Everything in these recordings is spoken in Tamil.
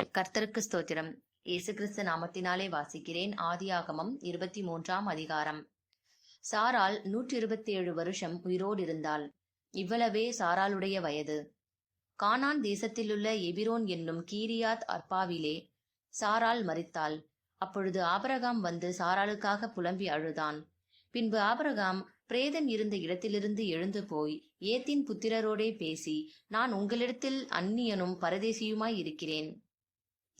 கர்த்தருக்கு ஸ்தோத்திரம். இயேசு கிறிஸ்து நாமத்தினாலே வாசிக்கிறேன். ஆதியாகமம் இருபத்தி மூன்றாம் அதிகாரம். சாரால் நூற்றி இருபத்தி ஏழு வருஷம் உயிரோடு இருந்தாள். இவ்வளவே சாராளுடைய வயது. கானான் தேசத்திலுள்ள எபிரோன் என்னும் கீரியாத் அர்பாவிலே சாரால் மறித்தாள் அப்பொழுது ஆபரகாம் வந்து சாராளுக்காக புலம்பி அழுதான். பின்பு ஆபரகாம் பிரேதம் இருந்த இடத்திலிருந்து எழுந்து போய் ஏத்தின் புத்திரரோடே பேசி நான் உங்களிடத்தில் அந்நியனும் பரதேசியுமாய் இருக்கிறேன்.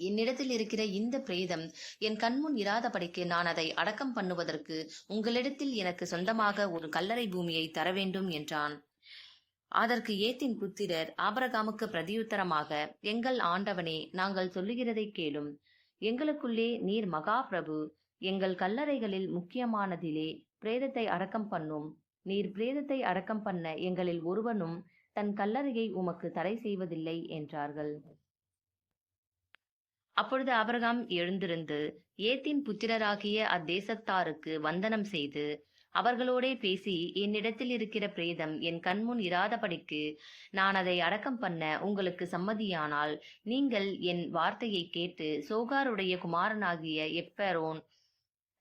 என்னிடத்தில் இருக்கிற இந்த பிரேதம் என் கண்முன் இராதபடிக்கு நான் அதை அடக்கம் பண்ணுவதற்கு உங்களிடத்தில் எனக்கு சொந்தமாக ஒரு கல்லறை பூமியை தர வேண்டும் என்றான். அதற்கு ஏத்தின் புத்திரர் ஆபரகாமுக்கு பிரதியுத்தரமாக எங்கள் ஆண்டவனே நாங்கள் சொல்லுகிறதை கேளும். எங்களுக்குள்ளே நீர் மகா பிரபு எங்கள் கல்லறைகளில் முக்கியமானதிலே பிரேதத்தை அடக்கம் பண்ணும். நீர் பிரேதத்தை அடக்கம் பண்ண எங்களில் ஒருவனும் தன் கல்லறையை உமக்கு தடை செய்வதில்லை என்றார்கள். அப்பொழுது ஆபிரகாம் எழுந்திருந்து ஏத்தின் புத்திரராகிய அத்தேசத்தாருக்கு வந்தனம் செய்து அவர்களோடே பேசி என்னிடத்தில் இருக்கிற பிரேதம் என் கண்முன் இராதபடிக்கு நான் அதை அடக்கம் பண்ண உங்களுக்கு சம்மதியானால் நீங்கள் என் வார்த்தையை கேட்டு சோகாருடைய குமாரனாகிய எப்பரோன்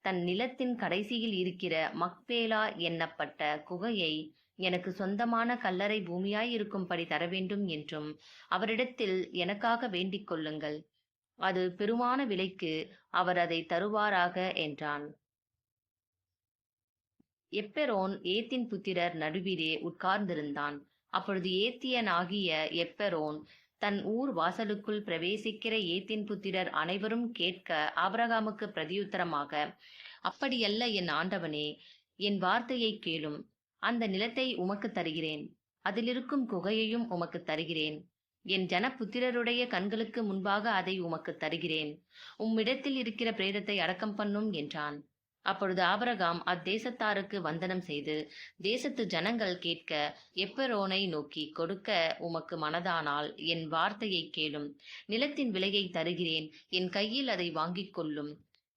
தன் நிலத்தின் கடைசியில் இருக்கிற மக்பேலா எண்ணப்பட்ட குகையை எனக்கு சொந்தமான கல்லறை பூமியாயிருக்கும்படி தர வேண்டும் என்றும் அவரிடத்தில் எனக்காக வேண்டிக் கொள்ளுங்கள். அது பெருமான விலைக்கு அவர் அதை தருவாராக என்றான். எப்பெரோன் ஏத்தின் புத்திரர் நடுவிலே உட்கார்ந்திருந்தான். அப்பொழுது ஏத்தியன் ஆகிய எப்பெரோன் தன் ஊர் வாசலுக்குள் பிரவேசிக்கிற ஏத்தின் புத்திரர் அனைவரும் கேட்க ஆபரகாமுக்கு பிரதியுத்தரமாக அப்படியல்ல என் ஆண்டவனே என் வார்த்தையை கேளும். அந்த நிலத்தை உமக்கு தருகிறேன். அதிலிருக்கும் குகையையும் உமக்கு தருகிறேன். என் ஜனபுத்திரருடைய கண்களுக்கு முன்பாக அதை உமக்கு தருகிறேன். உம்மிடத்தில் இருக்கிற பிரேதத்தை அடக்கம் பண்ணும் என்றான். அப்பொழுது ஆபரகாம் அத்தேசத்தாருக்கு வந்தனம் செய்து தேசத்து ஜனங்கள் கேட்க எப்பரோனை நோக்கி கொடுக்க உமக்கு மனதானால் என் வார்த்தையை கேளும். நிலத்தின் விலையை தருகிறேன். என் கையில் அதை வாங்கிக் கொள்ளும்.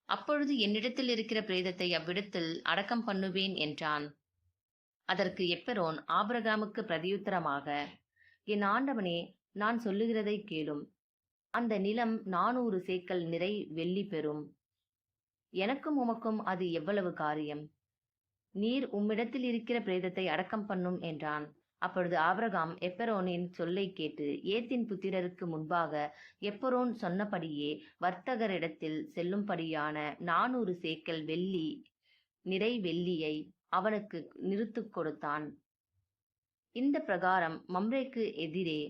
அப்பொழுது என்னிடத்தில் இருக்கிற பிரேதத்தை அவ்விடத்தில் அடக்கம் பண்ணுவேன் என்றான். அதற்கு எப்பரோன் ஆபரகாமுக்கு பிரதியுத்தரமாக என் ஆண்டவனே நான் சொல்லுகிறதை கேளும். அந்த நிலம் நானூறு சேக்கல் நிறை வெள்ளி பெறும். எனக்கும் உமக்கும் அது எவ்வளவு காரியம்? நீர் உம்மிடத்தில் இருக்கிற பிரேதத்தை அடக்கம் பண்ணும் என்றான். அப்பொழுது ஆபிரகாம் எப்பரோனின் சொல்லை கேட்டு ஏத்தின் புத்திரருக்கு முன்பாக எப்பரோன் சொன்னபடியே வர்த்தகரிடத்தில் செல்லும்படியான நானூறு சேக்கல் வெள்ளி நிறை வெள்ளியை அவனுக்கு நிறுத்துக் கொடுத்தான். இந்த பிரகாரம் மம்ரேக்கு எதிரே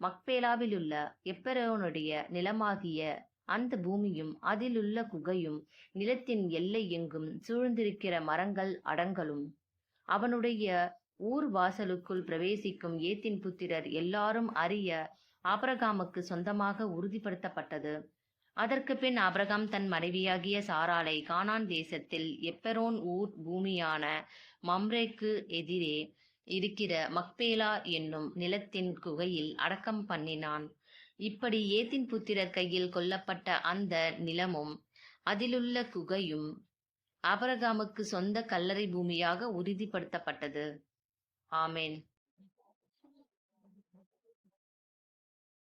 மக்பேலாவிலுள்ள எப்பரோனுடைய நிலமாகிய அந்த பூமியும் அதிலுள்ள குகையும் நிலத்தின் எல்லை எங்கும் சூழ்ந்திருக்கிற மரங்கள் அடங்கலும். அவனுடைய ஊர் வாசலுக்குள் பிரவேசிக்கும் ஏத்தின் புத்திரர் எல்லாரும் அறிய ஆபரகாமுக்கு சொந்தமாக உறுதிப்படுத்தப்பட்டது. அதற்கு பின் ஆபிரகாம் தன் மனைவியாகிய சாராளை கானான் தேசத்தில் எப்பெரோன் ஊர் பூமியான மம்ரேக்கு எதிரே இருக்கிற மக்பேலா என்னும் நிலத்தின் குகையில் அடக்கம் பண்ணினான். இப்படி ஏத்தின் புத்திரர் கையில் கொல்லப்பட்ட அந்த நிலமும் அதிலுள்ள குகையும் ஆபரகாமுக்கு சொந்த கல்லறை பூமியாக உறுதிப்படுத்தப்பட்டது. ஆமேன்.